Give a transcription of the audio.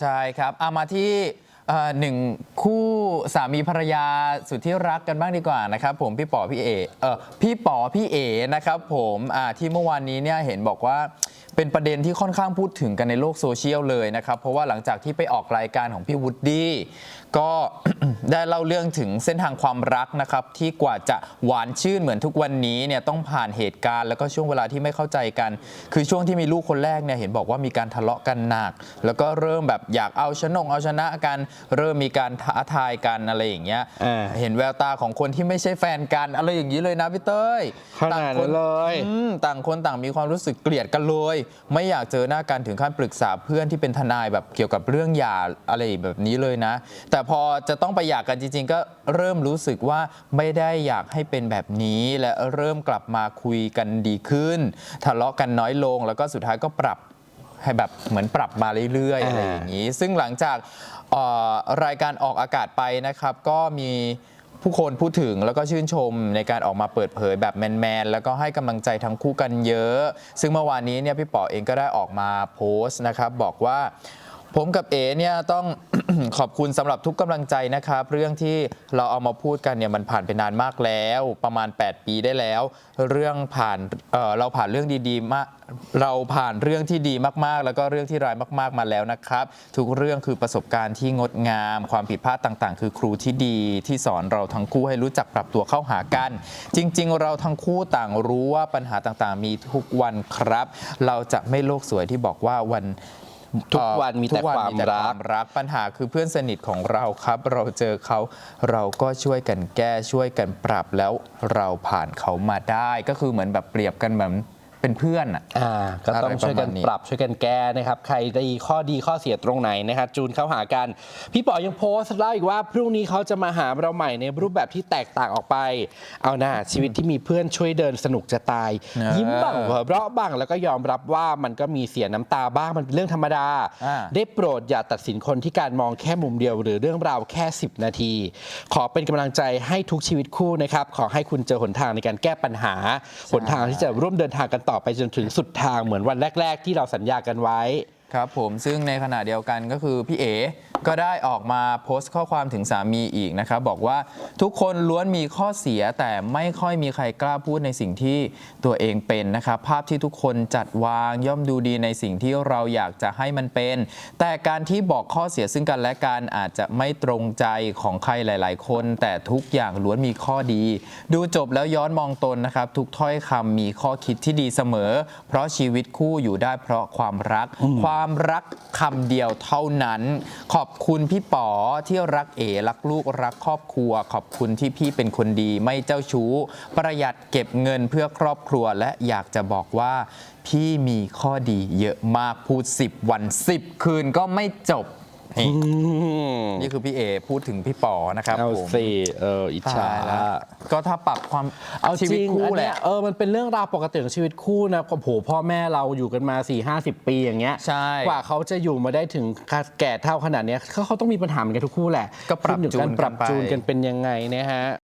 ใช่ครับเอามาที่เอ่อหนึ่งคู่สามีภรรยาสุดที่รักกันบ้างดีกว่านะครับผมพี่ป๋อพี่เอเออพี่ป๋อพี่เอนะครับผมอ่าที่เมื่อวานนี้เนี่ยเห็นบอกว่า เป็นประเด็นที่ค่อนข้างพูดถึงกันในโลกโซเชียลเลยนะครับ เพราะว่าหลังจากที่ไปออกรายการของพี่วูดดี้ก็ ได้เล่าเรื่องถึงเส้นทางความรักนะครับ ที่กว่าจะหวานชื่นเหมือนทุกวันนี้เนี่ยต้องผ่านเหตุการณ์แล้วก็ช่วงเวลาที่ไม่เข้าใจกัน คือช่วงที่มีลูกคนแรกเนี่ยเห็นบอกว่ามีการทะเลาะกันหนัก แล้วก็เริ่มแบบอยากเอาชนงเอาชนะกัน เริ่มมีการท้าทายกันอะไรอย่างเงี้ยอ่า เห็นแววตาของคนที่ไม่ใช่แฟนกันอะไรอย่างนี้เลยนะพี่เต้ยขนาดนั้นเลย อืมต่างคนต่างมีความรู้สึกเกลียดกันเลยไม่อยากเจอหน้ากันถึงขั้นปรึกษาเพื่อนที่เป็นทนายแบบเกี่ยวกับเรื่องหย่าอะไรแบบนี้เลยนะ แต่พอจะต้องไปหย่ากันจริง ๆ ก็เริ่มรู้สึกว่าไม่ได้อยากให้เป็นแบบนี้และเริ่มกลับมาคุยกันดีขึ้น ทะเลาะกันน้อยลง แล้วก็สุดท้ายก็ปรับให้แบบเหมือนปรับมาเรื่อยๆออะไรอย่างนี้ ซึ่งหลังจากรายการออกอากาศไปนะครับ ก็มี ผู้คนพูดถึงแล้วก็ชื่นชมในการออกมาเปิดเผยแบบแมนๆ แล้วก็ให้กำลังใจทั้งคู่กันเยอะ ซึ่งเมื่อวานนี้เนี่ยพี่ป๋อเองก็ได้ออกมาโพสต์นะครับบอกว่า ผมกับเอ๋เนี่ยต้อง ขอบคุณสำหรับทุกกำลังใจนะครับเรื่องที่เราเอามาพูดกันเนี่ยมันผ่านไปนานมากแล้ว ประมาณ 8 ปีได้แล้ว เรื่องผ่านเอ่อเราผ่านเรื่องดีๆมากเราผ่านเรื่องที่ดีมากๆ แล้วก็เรื่องที่ร้ายมากๆมาแล้วนะครับ ทุกเรื่องคือประสบการณ์ที่งดงาม ความผิดพลาดต่างๆ คือครูที่ดีที่สอนเราทั้งคู่ให้รู้จักปรับตัวเข้าหากัน จริง ๆ เราทั้งคู่ต่างรู้ว่าปัญหาต่างๆ มีทุกวันครับ เราจะไม่โลกสวยที่บอกว่าวัน ทุกวันมีแต่ทุกความรักรักปัญหาคือเพื่อนสนิทของเราครับ เราเจอเขาเราก็ช่วยกันแก้ช่วยกันปรับแล้วเราผ่านเขามาได้ ก็คือเหมือนแบบเปรียบกันเหมือน เป็นเพื่อนอะ อ่าก็ต้องช่วยกันอะไรประมาณนี้ปรับช่วยกันแก้นะครับ ใครดีข้อดีข้อเสียตรงไหนนะครับจูนเข้าหากัน พี่ป๋อยังโพสต์เล่าอีกว่า พรุ่งนี้เขาจะมาหาเราใหม่ในรูปแบบที่แตกต่างออกไป เอาหน้าชีวิตที่มีเพื่อนช่วยเดินสนุกจะตาย เออยิ้มบ้างหัวเราะบ้างแล้วก็ยอมรับว่ามันก็มีเสียน้ำตาบ้างมันเป็นเรื่องธรรมดา อ่า ได้โปรดอย่าตัดสินคนที่การมองแค่มุมเดียว หรือเรื่องราวแค่ 10 นาที ขอเป็นกำลังใจให้ทุกชีวิตคู่นะครับ ขอให้คุณเจอหนทางในการแก้ปัญหา หนทางที่จะร่วมเดินทางกันต่อไปจนถึงสุดทางเหมือนวันแรก ๆ ที่เราสัญญากันไว้ ครับผมซึ่งในขณะเดียวกันก็คือพี่เอ๋ ก็ได้ออกมาโพสต์ข้อความถึงสามีอีกนะครับบอกว่าทุกคนล้วนมีข้อเสียแต่ไม่ค่อยมีใครกล้าพูดในสิ่งที่ตัวเองเป็นนะครับภาพที่ทุกคนจัดวางย่อมดูดีในสิ่งที่เราอยากจะให้มันเป็น แต่การที่บอกข้อเสียซึ่งกันและกันอาจจะไม่ตรงใจของใครหลาย ๆ คน แต่ทุกอย่างล้วนมีข้อดี ดูจบแล้วย้อนมองตนนะครับ ทุกถ้อยคำมีข้อคิดที่ดีเสมอ เพราะชีวิตคู่อยู่ได้เพราะความรัก ความรักคำเดียวเท่านั้น ขอบคุณพี่ป๋อที่รักเอรักลูกรักครอบครัว ขอบคุณที่พี่เป็นคนดีไม่เจ้าชู้ ประหยัดเก็บเงินเพื่อครอบครัวและอยากจะบอกว่า พี่มีข้อดีเยอะมากพูด 10 วัน 10 คืนก็ไม่จบ นี่นี่คือพี่เอพูดถึงพี่ป๋อนะครับเอาผมสิเอออิจฉาตายแล้วก็ถ้าปรับความเอาชีจวิตริงคู่อันแหเนี้ยละเออมันเป็นเรื่องราวปกติของชีวิตคู่นะโอ้โหพ่อแม่เราอยู่กันมา4 5 0ปีอย่างเงี้ยใช่กว่าเขาจะอยู่มาได้ถึงแก่เท่าขนาดเนี้ยเขาเขาต้องมีปัญหาเหมือนกันทุกคู่แหละก็ปรับขึ้นอยู่จูนปรับกันไป จูนกันเป็นยังไงนะฮะ